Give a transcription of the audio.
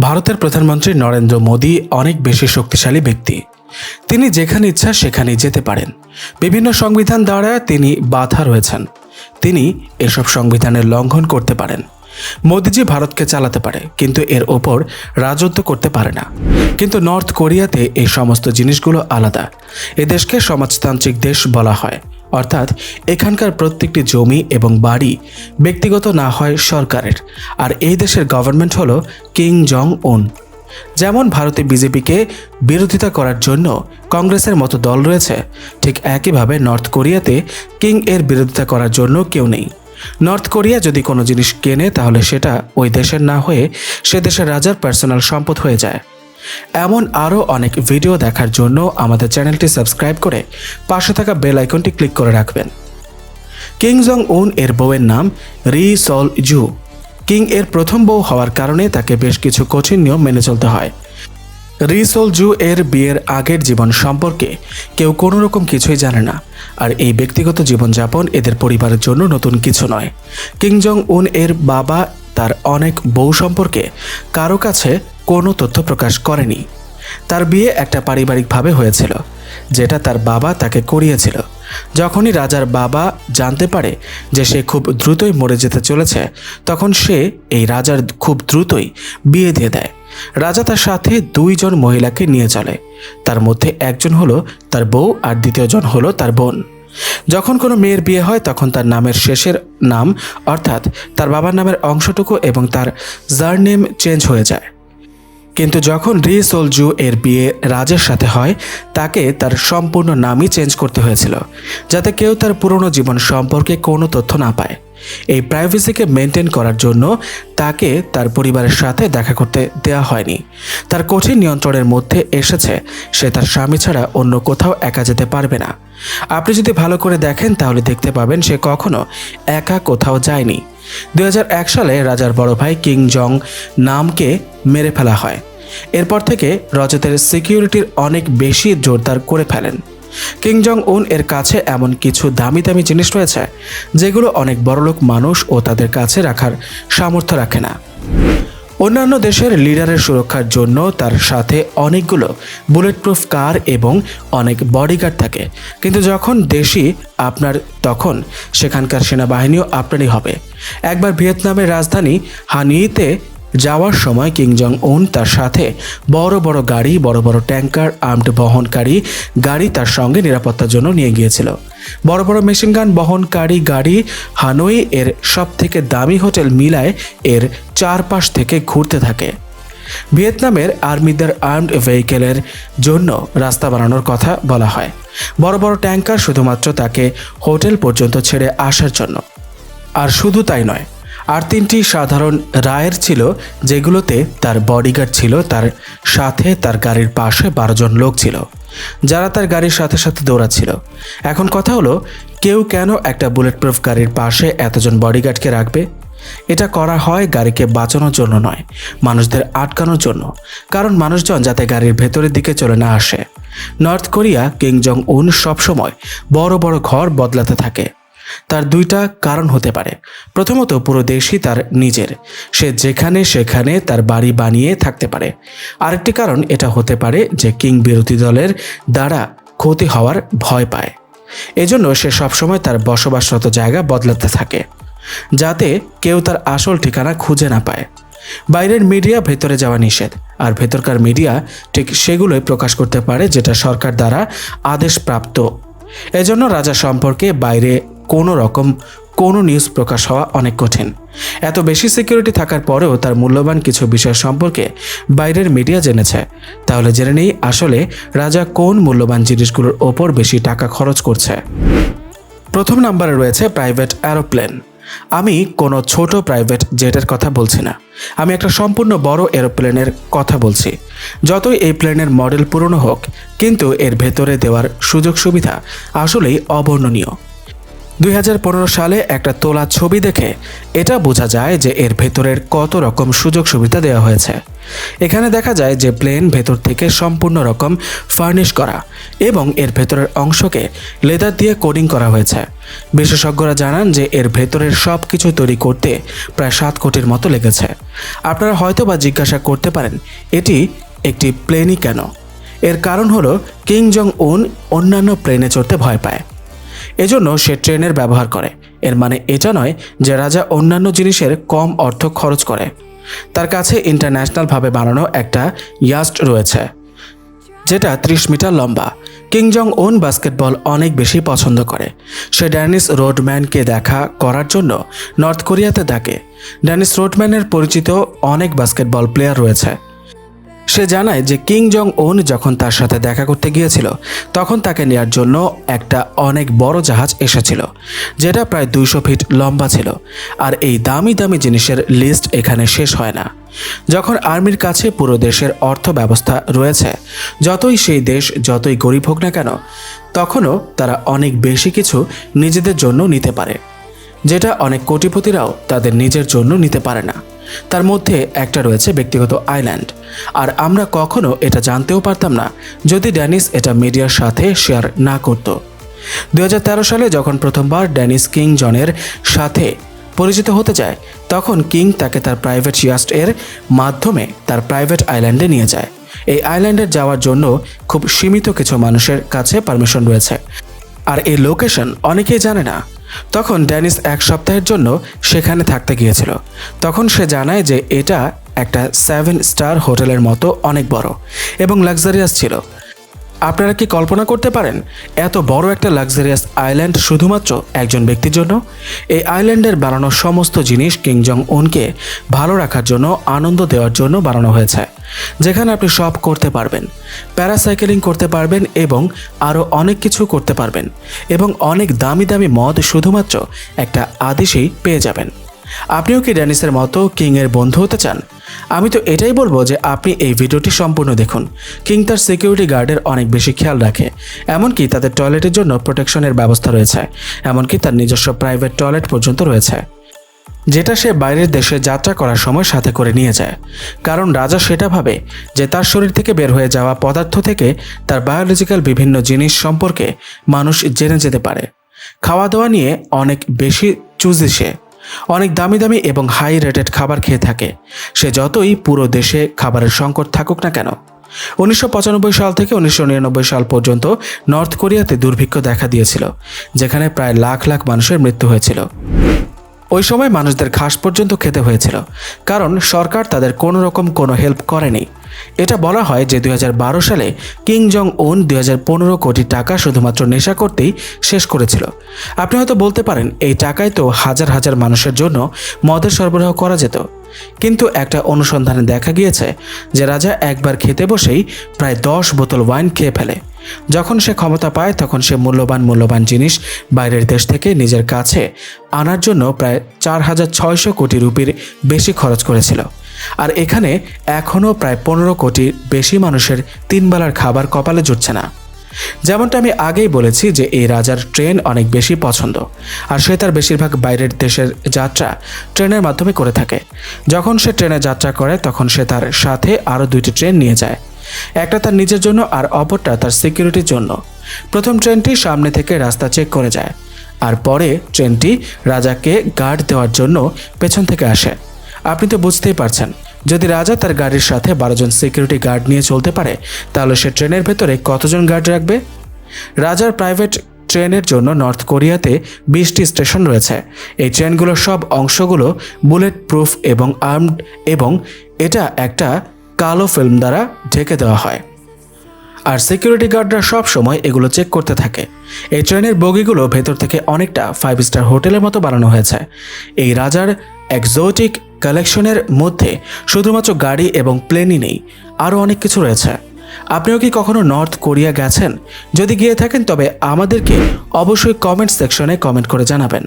ভারতের প্রধানমন্ত্রী নরেন্দ্র মোদী অনেক বেশি শক্তিশালী ব্যক্তি। তিনি যেখানে ইচ্ছা সেখানেই যেতে পারেন। বিভিন্ন সংবিধান দ্বারা তিনি বাধা রয়েছেন। তিনি এসব সংবিধানের লঙ্ঘন করতে পারেন। মোদিজি ভারতকে চালাতে পারে, কিন্তু এর ওপর রাজত্ব করতে পারে না। কিন্তু নর্থ কোরিয়াতে এই সমস্ত জিনিসগুলো আলাদা। এ দেশকে সমাজতান্ত্রিক দেশ বলা হয়। অর্থাৎ এখানকার প্রত্যেকটি জমি এবং বাড়ি ব্যক্তিগত না হয় সরকারের। আর এই দেশের গভর্নমেন্ট হলো কিং জং উন যেমন ভারতে বিজেপিকে বিরোধিতা করার জন্য কংগ্রেসের মতো দল রয়েছে, ঠিক একইভাবে নর্থ কোরিয়াতে কিং এর বিরোধিতা করার জন্য কেউ নেই। নর্থ কোরিয়া যদি কোনো জিনিস কেনে, তাহলে সেটা ওই দেশের না হয়ে সে দেশের রাজার পার্সোনাল সম্পদ হয়ে যায়। এমন আরও অনেক ভিডিও দেখার জন্য আমাদের চ্যানেলটি সাবস্ক্রাইব করে পাশে থাকা বেল আইকনটি ক্লিক করে রাখবেন। কিং জং উন এর বউয়ের নাম রি সল জু কিং এর প্রথম বউ হওয়ার কারণে তাকে বেশ কিছু কঠিন নিয়ম মেনে চলতে হয়। রি সোল জু এর বিয়ের আগের জীবন সম্পর্কে কেউ কোনো রকম কিছুই জানে না, আর এই ব্যক্তিগত জীবনযাপন এদের পরিবারের জন্য নতুন কিছু নয়। কিং জং উন এর বাবা তার অনেক বউ সম্পর্কে কারও কাছে কোনো তথ্য প্রকাশ করেনি। তার বিয়ে একটা পারিবারিকভাবে হয়েছিল, যেটা তার বাবা তাকে করিয়েছিল। যখনই রাজার বাবা জানতে পারে যে সে খুব দ্রুতই মরে যেতে চলেছে, তখন সে এই রাজার খুব দ্রুতই বিয়ে দিয়ে দেয়। রাজা তার সাথে দুইজন মহিলাকে নিয়ে চলে। তার মধ্যে একজন হলো তার বউ আর দ্বিতীয়জন হলো তার বোন। যখন কোনো মেয়ের বিয়ে হয়, তখন তার নামের শেষের নাম, অর্থাৎ তার বাবার নামের অংশটুকু এবং তার জার নেম চেঞ্জ হয়ে যায়। কিন্তু যখন রি সোলজু এর বিয়ে রাজের সাথে হয়, তাকে তার সম্পূর্ণ নামই চেঞ্জ করতে হয়েছিল, যাতে কেউ তার পুরনো জীবন সম্পর্কে কোনো তথ্য না পায়। এই প্রাইভেসিকে মেনটেন করার জন্য তাকে তার পরিবারের সাথে দেখা করতে দেওয়া হয়নি। তার কঠিন নিয়ন্ত্রণের মধ্যে এসেছে, সে তার স্বামী ছাড়া অন্য কোথাও একা যেতে পারবে না। আপনি যদি ভালো করে দেখেন, তাহলে দেখতে পাবেন সে কখনো একা কোথাও যায়নি। দু সালে রাজার বড় ভাই কিং জং নামকে মেরে ফেলা হয়। এরপর থেকে রজতের সিকিউরিটির অনেক বেশি জোরদার করে ফেলেন। কিং জং উন এর কাছে এমন কিছু দামি দামি জিনিস রয়েছে, যেগুলো অনেক বড়লোক মানুষ ও তাদের কাছে রাখার সামর্থ্য রাখে না। অন্যান্য দেশের লিডারের সুরক্ষার জন্য তার সাথে অনেকগুলো বুলেট প্রুফ কার এবং অনেক বডিগার্ড থাকে। কিন্তু যখন দেশি আপনার, তখন সেখানকার সেনাবাহিনীও আপনারই হবে। একবার ভিয়েতনামের রাজধানী হানিতে যাওয়ার সময় কিং জং উন তার সাথে বড় বড় গাড়ি, বড় বড় ট্যাঙ্কার, আর্মড বহনকারী গাড়ি তার সঙ্গে নিরাপত্তার জন্য নিয়ে গিয়েছিল। বড় বড় মেশিনগান বহনকারী গাড়ি হানোই এর সব থেকে দামি হোটেল মিলায় এর চারপাশ থেকে ঘুরতে থাকে। ভিয়েতনামের আর্মিদের আর্মড ভেহিকেলের জন্য রাস্তা বানানোর কথা বলা হয়। বড় বড় ট্যাঙ্কার শুধুমাত্র তাকে হোটেল পর্যন্ত ছেড়ে আসার জন্য। আর শুধু তাই নয়, আর তিনটি সাধারণ রায়ের ছিল যেগুলোতে তার বডিগার্ড ছিল, তার সাথে তার গাড়ির পাশে বারো জন লোক ছিল, যারা তার গাড়ির সাথে সাথে দৌড়াচ্ছিল। এখন কথা হলো, কেউ কেন একটা বুলেট প্রুফ গাড়ির পাশে এতজন বডিগার্ডকে রাখবে? এটা করা হয় গাড়িকে বাঁচানোর জন্য নয়, মানুষদের আটকানোর জন্য, কারণ মানুষজন যাতে গাড়ির ভেতরের দিকে চলে না আসে। নর্থ কোরিয়া কিং জং উন সবসময় বড় বড় ঘর বদলাতে থাকে। তার দুইটা কারণ হতে পারে। প্রথমত, পুরো দেশই তার নিজের। সে যেখানে সেখানে তার বাড়ি বানিয়ে থাকতে পারে। আরেকটি কারণ এটা হতে পারে যে কিং বিরোধী দলের দ্বারা ক্ষতি হওয়ার ভয় পায়। এজন্য সে সবসময় তার বসবাসরত জায়গা বদলাতে থাকে, যাতে কেউ তার আসল ঠিকানা খুঁজে না পায়। বাইরের মিডিয়া ভেতরে যাওয়া নিষেধ, আর ভেতরকার মিডিয়া ঠিক সেগুলোই প্রকাশ করতে পারে যেটা সরকার দ্বারা আদেশপ্রাপ্ত। এজন্য রাজা সম্পর্কে বাইরে কোনো রকম কোনো নিউজ প্রকাশ হওয়া অনেক কঠিন। এত বেশি সিকিউরিটি থাকার পরেও তার মূল্যবান কিছু বিষয় সম্পর্কে বাইরের মিডিয়া জেনেছে। তাহলে জেনে নেই আসলে রাজা কোন মূল্যবান জিনিসগুলোর ওপর বেশি টাকা খরচ করছে। প্রথম নাম্বারে রয়েছে প্রাইভেট অ্যারোপ্লেন আমি কোনো ছোট প্রাইভেট জেটের কথা বলছি না। আমি একটা সম্পূর্ণ বড় এরোপ্লেনের কথা বলছি। যতই এই প্লেনের মডেল পুরনো হোক, কিন্তু এর ভেতরে দেওয়ার সুযোগ সুবিধা আসলেই অবর্ণনীয়। দুই হাজার পনেরো সালে একটা তোলা ছবি দেখে এটা বোঝা যায় যে এর ভেতরের কত রকম সুযোগ সুবিধা দেওয়া হয়েছে। এখানে দেখা যায় যে প্লেন ভেতর থেকে সম্পূর্ণ রকম ফার্নিশ করা এবং এর ভেতরের অংশকে লেদার দিয়ে কোডিং করা হয়েছে। বিশেষজ্ঞরা জানান যে এর ভেতরের সব কিছু তৈরি করতে প্রায় সাত কোটির মতো লেগেছে। আপনারা হয়তো বা জিজ্ঞাসা করতে পারেন, এটি একটি প্লেনই কেন? এর কারণ হলো কিং জং উন অন্যান্য প্লেনে চড়তে ভয় পায়। এজন্য সে ট্রেনের ব্যবহার করে। এর মানে এটা নয় যে রাজা অন্যান্য জিনিসের কম অর্থ খরচ করে। তার কাছে ইন্টারন্যাশনালভাবে বানানো একটা ইয়াস্ট রয়েছে, যেটা ত্রিশ মিটার লম্বা। কিং জং উন বাস্কেটবল অনেক বেশি পছন্দ করে। সে ড্যানিস রোডম্যানকে দেখা করার জন্য নর্থ কোরিয়াতে ডাকে। ড্যানিস রোডম্যানের পরিচিত অনেক বাস্কেটবল প্লেয়ার রয়েছে। সে জানায় যে কিং জং উন যখন তার সাথে দেখা করতে গিয়েছিল, তখন তাকে নেয়ার জন্য একটা অনেক বড় জাহাজ এসেছিল, যেটা প্রায় দুইশো ফিট লম্বা ছিল, আর এই দামি দামি জিনিসের লিস্ট এখানে শেষ হয় না। যখন আর্মির কাছে পুরো দেশের অর্থ ব্যবস্থা রয়েছে, যতই সেই দেশ যতই গরিব হোক না কেন, তখনও তারা অনেক বেশি কিছু নিজেদের জন্য নিতে পারে, যেটা অনেক কোটিপতিরাও তাদের নিজের জন্য নিতে পারে না। তার মধ্যে একটা রয়েছে ব্যক্তিগত আইল্যান্ড। আর আমরা কখনো এটা জানতেও পারতাম না, যদি ড্যানিস এটা মিডিয়ার সাথে শেয়ার না করত। দুহাজার তেরো সালে যখন প্রথমবার ড্যানিস কিং জনের সাথে পরিচিত হতে যায়, তখন কিং তাকে তার প্রাইভেট ইয়াস্ট এর মাধ্যমে তার প্রাইভেট আইল্যান্ডে নিয়ে যায়। এই আইল্যান্ডে যাওয়ার জন্য খুব সীমিত কিছু মানুষের কাছে পারমিশন রয়েছে। আর এই লোকেশন অনেকেই জানে না তখন ড্যানিস এক সপ্তাহের জন্য সেখানে থাকতে গিয়েছিল। তখন সে জানায় যে এটা একটা সেভেন স্টার হোটেলের মতো অনেক বড় এবং লাক্সারিয়াস ছিল। আপনারা কি কল্পনা করতে পারেন, এত বড় একটা লাক্সারিয়াস আইল্যান্ড শুধুমাত্র একজন ব্যক্তির জন্য? এই আইল্যান্ডের বানানো সমস্ত জিনিস কিংজং উনকে ভালো রাখার জন্য, আনন্দ দেওয়ার জন্য বানানো হয়েছে। যেখানে আপনি সব করতে পারবেন প্যারাসাইকেলিং করতে পারবেন এবং আরও অনেক কিছু করতে পারবেন এবং অনেক দামি দামি মদ শুধুমাত্র একটা আদেশেই পেয়ে যাবেন। আপনিও কি ড্যানিসের মতো কিংয়ের বন্ধু হতে চান? আমি তো এটাই বলব যে আপনি এই ভিডিওটি সম্পূর্ণ দেখুন। কিং তার সিকিউরিটি গার্ডের অনেক বেশি খেয়াল রাখে, এমনকি তাদের টয়লেটের জন্য প্রোটেকশনের ব্যবস্থা রয়েছে, এমনকি তার নিজস্ব প্রাইভেট টয়লেট পর্যন্ত রয়েছে। যেটা সে বাইরের দেশে যাত্রা করার সময় সাথে করে নিয়ে যায়। কারণ রাজা সেটা ভাবে যে তার শরীর থেকে বের হয়ে যাওয়া পদার্থ থেকে তার বায়োলজিক্যাল বিভিন্ন জিনিস সম্পর্কে মানুষ জেনে যেতে পারে। খাওয়া দাওয়া নিয়ে অনেক বেশি চুজি সে। অনেক দামি দামি এবং হাই রেটেড খাবার খেয়ে থাকে। সে যতই পুরো দেশে খাবারের সংকট থাকুক না কেন। উনিশশো পঁচানব্বই সাল থেকে উনিশশো নিরানব্বই সাল পর্যন্ত নর্থ কোরিয়াতে দুর্ভিক্ষ দেখা দিয়েছিল, যেখানে প্রায় লাখ লাখ মানুষের মৃত্যু হয়েছিল। ওই সময় মানুষদের ঘাস পর্যন্ত খেতে হয়েছিল, কারণ সরকার তাদের কোনো রকম কোনো হেল্প করেনি। এটা বলা হয় যে দুই হাজার বারো সালে কিং জং উন দুই হাজার পনেরো কোটি টাকা শুধুমাত্র নেশা করতেই শেষ করেছিল। আপনি হয়তো বলতে পারেন, এই টাকায় তো হাজার হাজার মানুষের জন্য মদের সরবরাহ করা যেত। কিন্তু একটা অনুসন্ধানে দেখা গিয়েছে যে রাজা একবার খেতে বসেই প্রায় দশ বোতল ওয়াইন খেয়ে ফেলে। যখন সে ক্ষমতা পায়, তখন সে মূল্যবান মূল্যবান জিনিস বাইরের দেশ থেকে নিজের কাছে আনার জন্য প্রায় চার হাজার ছয়শো কোটি রুপির বেশি খরচ করেছিল। আর এখানে এখনও প্রায় পনেরো কোটি বেশি মানুষের তিনবেলার খাবার কপালে জুটছে না। যেমনটা আমি আগেই বলেছি যে এই রাজার ট্রেন অনেক বেশি পছন্দ, আর সে তার বেশিরভাগ বাইরের দেশের যাত্রা ট্রেনের মাধ্যমে করে থাকে। যখন সে ট্রেনে যাত্রা করে, তখন সে তার সাথে আরও দুইটি ট্রেন নিয়ে যায়। একটা তার নিজের জন্য আর অপরটা তার সিকিউরিটির জন্য। প্রথম ট্রেনটি সামনে থেকে রাস্তা চেক করে যায়, আর পরে ট্রেনটি রাজাকে গার্ড দেওয়ার জন্য পেছন থেকে আসে। আপনি তো বুঝতেই পারছেন, যদি রাজা তার গাড়ির সাথে বারো জন সিকিউরিটি গার্ড নিয়ে চলতে পারে, তাহলে সে ট্রেনের ভেতরে কতজন গার্ড রাখবে? রাজার প্রাইভেট ট্রেনের জন্য নর্থ কোরিয়াতে বিশটি স্টেশন রয়েছে। এই ট্রেনগুলোর সব অংশগুলো বুলেট প্রুফ এবং আর্মড এবং এটা একটা কালো ফিল্ম দ্বারা ঢেকে দেওয়া হয়। আর সিকিউরিটি গার্ডরা সব সময় এগুলো চেক করতে থাকে। এই ট্রেনের বগিগুলো ভেতর থেকে অনেকটা ফাইভ স্টার হোটেলের মতো বানানো হয়েছে। এই রাজার এক্সোটিক কালেকশনের মধ্যে শুধুমাত্র গাড়ি এবং প্লেনই নেই, আরও অনেক কিছু রয়েছে। আপনিও কি কখনো নর্থ কোরিয়া গেছেন? যদি গিয়ে থাকেন তবে আমাদেরকে অবশ্যই কমেন্ট সেকশনে কমেন্ট করে জানাবেন।